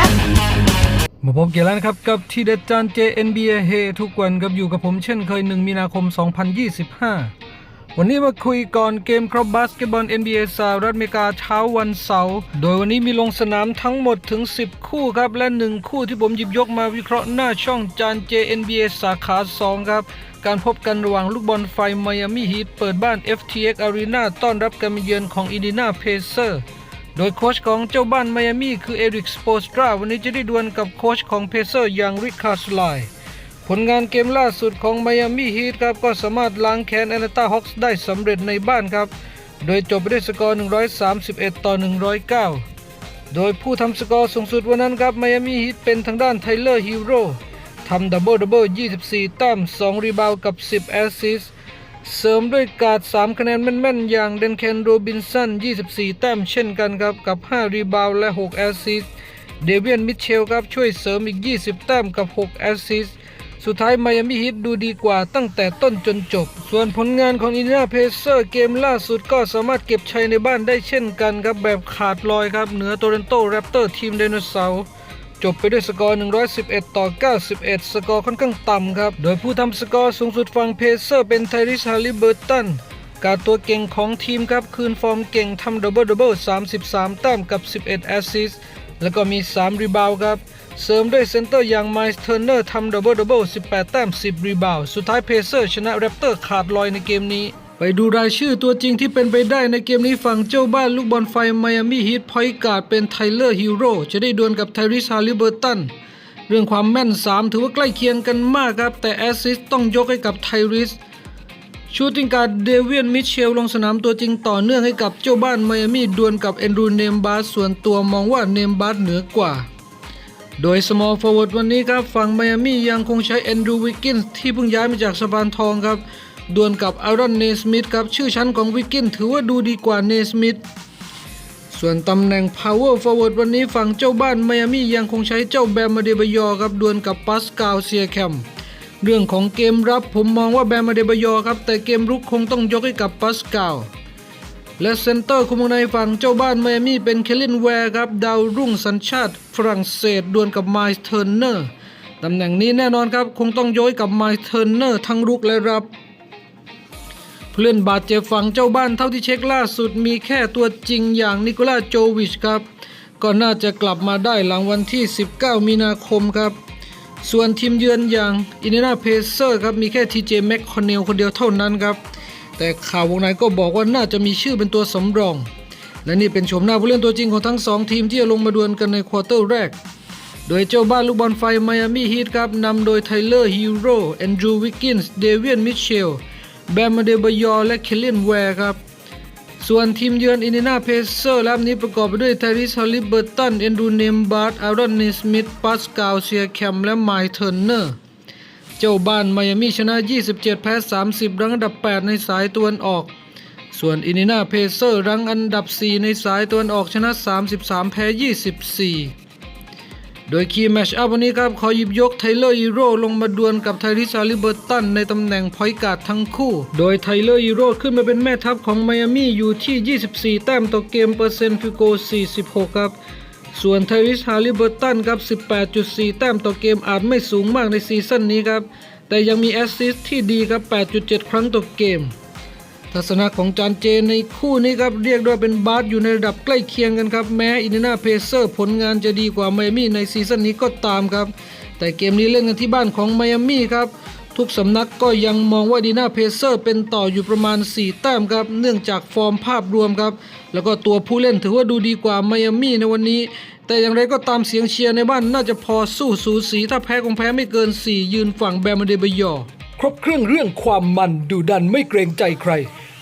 รับ มาพบกันแล้วนะครับกับทีเด็ดจาน JNBA เฮทุกวันกับอยู่กับผมเช่นเคย 1 มีนาคม 2025 วันนี้มาคุยก่อนเกมครับบาสเกตบอล NBA สหรัฐอเมริกาเช้าวันเสาร์โดยวันนี้มีลงสนามทั้งหมดถึง 10 คู่ครับ และ 1 คู่ที่ผมหยิบยกมาวิเคราะห์หน้าช่องจาน JNBA สาขา 2 ครับ การพบกันระหว่างลูกบอลไฟไมอามี่ฮีทเปิดบ้าน FTX Arena ต้อนรับการมาเยือนของอินดินาเพเซอร์ โดยโค้ชของเจ้าบ้านไมอามี่คือเอริกสโปสตราวันนี้จะได้ดวลกับโค้ชของเพเซอร์อย่างริคาร์สไลผลงานเกมล่าสุดของไมอามี่ฮีทครับก็สามารถล้างแค้นแอตแลนตาฮอคส์ได้สำเร็จในบ้านครับ โดยจบไปด้วยสกอร์ 131 ต่อ 109 โดยผู้ทำสกอร์สูงสุดวันนั้นครับไมอามี่ฮีทเป็นทางด้านไทเลอร์ฮีโร่ทำดับเบิลดับเบิล24 แต้ม 2 รีบาวกับ 10 แอสซิสต์ เสริมด้วยการ์ด3 คะแนนแม่นๆ อย่างเดนเคนโรบินสัน 24 แต้มเช่นกันครับ กับ 5 รีบาวด์และ 6 แอสซิสเดเวียนมิเชลครับ ช่วยเสริมอีก 20 แต้มกับ 6 แอสซิสสุดท้ายไมอามี่ฮิตดูดีกว่าตั้งแต่ต้นจนจบ ส่วนผลงานของอินเดียเพเซอร์เกมล่าสุดก็สามารถเก็บชัยในบ้านได้เช่นกันครับ แบบขาดลอยครับ เหนือโตเรนโตแรปเตอร์ทีมไดโนเสาร์ จบไปด้วยสกอร์ 111 ต่อ 91 สกอร์ค่อนข้างต่ำครับ โดยผู้ทำสกอร์สูงสุดฝั่งเพเซอร์เป็นไทริสฮาริเบอร์ตันการตัวเก่งของทีมครับ คืนฟอร์มเก่งทำดับเบิลดับเบิล33 แต้มกับ 11 แอสซิสต์แล้วก็มี 3 รีบาวครับ เสริมด้วยเซนเตอร์อย่างไมส์เทอร์เนอร์ทำดับเบิลดับเบิล18 แต้ม 10 รีบาวสุดท้ายเพเซอร์ชนะแรปเตอร์ขาดลอยในเกมนี้ ไปดูรายชื่อตัวจริงที่เป็นไปได้ในเกมนี้ฝั่งเจ้าบ้านลูกบอลไฟไมอามี่ฮีทพอยต์การ์ดเป็นไทเลอร์ฮีโร่จะได้ดวลกับไทริสฮาริเบอร์ตันเรื่องความแม่น 3 ถือว่าใกล้เคียงกันมากครับ แต่แอสซิสต์ต้องยกให้กับไทริสชูติงการ์ดเดเวียนมิเชลลงสนามตัวจริงต่อเนื่องให้กับเจ้าบ้านไมอามี่ดวลกับแอนดรูเนมบาสส่วนตัวมองว่าเนมบาสเหนือกว่า โดย small forward วันนี้ครับฝั่งไมอามี่ยังคงใช้แอนดรูวิกกินส์ที่เพิ่งย้ายมาจากสะพานทองครับ ดวลกับอารอนเนสมิธครับชื่อชั้นของวิกกินถือว่าดูดีกว่าเนสมิธส่วนตำแหน่ง power forward วันนี้ฝั่งเจ้าบ้านไมอามี่ยังคงใช้เจ้าแบมมาเดบยอครับดวลกับปัสกาลเซียแคมเรื่องของเกมรับผมมองว่าแบมมาเดบยอครับแต่เกมรุกคงต้องยกให้กับปัสกาลและเซนเตอร์คุมในฝั่งเจ้าบ้านไมอามี่เป็นเคลินแวร์ครับดาวรุ่งสัญชาติฝรั่งเศสดวลกับไมล์เทอร์เนอร์ตำแหน่งนี้แน่นอนครับคงต้องโยยกับไมล์เทอร์เนอร์ทั้งรุกและรับ ผู้เล่นบาดเจ็บฝั่งเจ้าบ้านเท่าที่เช็คล่าสุดมีแค่ตัวจริงอย่างนิโคลาโจวิชครับ ก็น่าจะกลับมาได้หลังวันที่ 19 มีนาคมครับ ส่วนทีมเยือนอย่างอินเดียนาเพเซอร์ครับมีแค่ทีเจแม็กคอนเนลคนเดียวเท่านั้นครับ แต่ข่าววงในก็บอกว่าน่าจะมีชื่อเป็นตัวสำรอง และนี่เป็นโฉมหน้าผู้เล่นตัวจริงของทั้งสองทีมที่จะลงมาดวลกันในควอเตอร์แรก โดยเจ้าบ้านลูกบอลไฟไมอามี่ฮีทครับนำโดยไทเลอร์ฮีโร่แอนดรูวิกกินส์เดเวียนมิเชล แบมเดบยอและเคลเลนแวร์ครับ ส่วนทีมเยือนอินเดียนาเพเซอร์ลำนี้ประกอบไปด้วยไทริสฮอลลิเบอร์ตัน เอนดูเนมบาร์ดอารอนเนสมิธปัสกาลเซียแคมและไมล์เทอร์เนอร์ เจ้าบ้านไมอามี่ชนะ 27 แพ้ 30 รังอันดับ 8 ในสายตะวันออก ส่วนอินเดียนาเพเซอร์รังอันดับ 4 ในสายตะวันออกชนะ 33 แพ้ 24 โดยคีย์แมชอัพวันนี้ครับขอหยิบยกไทเลอร์ฮีโร่ลงมาดวลกับไทริสาลิเบอร์ตันในตำแหน่งพอยการ์ดทั้งคู่ โดยไทเลอร์ฮีโร่ขึ้นมาเป็นแม่ทัพของไมอามี่อยู่ที่ 24 แต้มต่อเกมเปอร์เซ็นต์ฟิโก 46 ครับ ส่วนไทริสฮาริเบอร์ตันครับ 18.4 แต้มต่อเกมอาจไม่สูงมากในซีซั่นนี้ครับ แต่ยังมีแอสซิสต์ที่ดีครับ 8.7 ครั้งต่อเกม ทัศนะของจานเจในคู่นี้ครับเรียกได้ว่าเป็นบาสอยู่ในระดับใกล้เคียงกันครับ แม้อินเดียนาเพเซอร์ผลงานจะดีกว่าไมอามี่ในซีซั่นนี้ก็ตามครับ แต่เกมนี้เล่นกันที่บ้านของไมอามี่ครับ ทุกสำนักก็ยังมองว่าดีนาเพเซอร์เป็นต่ออยู่ประมาณ 4 แต้มครับ เนื่องจากฟอร์มภาพรวมครับ แล้วก็ตัวผู้เล่นถือว่าดูดีกว่าไมอามี่ในวันนี้ แต่อย่างไรก็ตามเสียงเชียร์ในบ้านน่าจะพอสู้สูสีถ้าแพ้คงแพ้ไม่เกิน 4 ยืนฝั่งแบมเดเบยอครบเครื่องเรื่องความมันดุดันไม่เกรงใจใคร